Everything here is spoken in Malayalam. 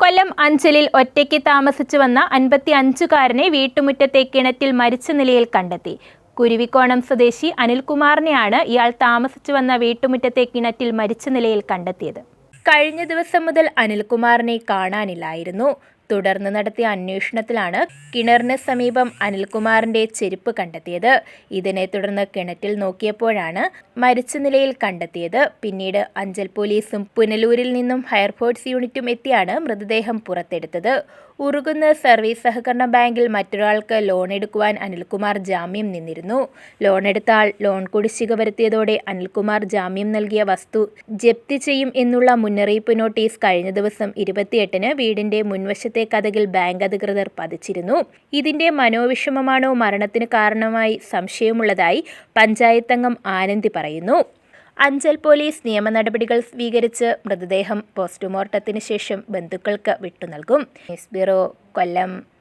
കൊല്ലം അഞ്ചലിൽ ഒറ്റയ്ക്ക് താമസിച്ചു വന്ന അൻപത്തി അഞ്ചുകാരനെ വീട്ടുമുറ്റത്തെ കിണറ്റിൽ മരിച്ച നിലയിൽ കണ്ടെത്തി. കുരുവിക്കോണം സ്വദേശി അനിൽകുമാറിനെയാണ് ഇയാൾ താമസിച്ചു വന്ന വീട്ടുമുറ്റത്തെ കിണറ്റിൽ മരിച്ച നിലയിൽ കണ്ടെത്തിയത്. കഴിഞ്ഞ ദിവസം മുതൽ അനിൽകുമാറിനെ കാണാനില്ലായിരുന്നു. തുടർന്ന് നടത്തിയ അന്വേഷണത്തിലാണ് കിണറിന് സമീപം അനിൽകുമാറിന്റെ ചെരുപ്പ് കണ്ടെത്തിയത്. ഇതിനെ തുടർന്ന് കിണറ്റിൽ നോക്കിയപ്പോഴാണ് മരിച്ച നിലയിൽ കണ്ടെത്തിയത്. പിന്നീട് അഞ്ചൽ പോലീസും പുനലൂരിൽ നിന്നും ഫയർഫോഴ്സ് യൂണിറ്റും എത്തിയാണ് മൃതദേഹം പുറത്തെടുത്തത്. ഉറുകുന്ന് സർവീസ് സഹകരണ ബാങ്കിൽ മറ്റൊരാൾക്ക് ലോൺ എടുക്കുവാൻ അനിൽകുമാർ ജാമ്യം നിന്നിരുന്നു. ലോൺ എടുത്താൽ ലോൺ കുടിശ്ശിക വരുത്തിയതോടെ അനിൽകുമാർ ജാമ്യം നൽകിയ വസ്തു ജപ്തി ചെയ്യും എന്നുള്ള മുന്നറിയിപ്പ് നോട്ടീസ് കഴിഞ്ഞ ദിവസം ഇരുപത്തിയെട്ടിന് വീടിന്റെ മുൻവശത്തെ കഥകിൽ ബാങ്ക് അധികൃതർ പതിച്ചിരുന്നു. ഇതിന്റെ മനോവിഷമമാണോ മരണത്തിന് കാരണമായി സംശയമുള്ളതായി പഞ്ചായത്തംഗം ആനന്ദി പറയുന്നു. അഞ്ചൽ പോലീസ് നിയമ നടപടികൾ സ്വീകരിച്ച് മൃതദേഹം പോസ്റ്റ്മോർട്ടത്തിന് ശേഷം ബന്ധുക്കൾക്ക് വിട്ടുനൽകും ന്യൂസ് ബ്യൂറോ കൊല്ലം.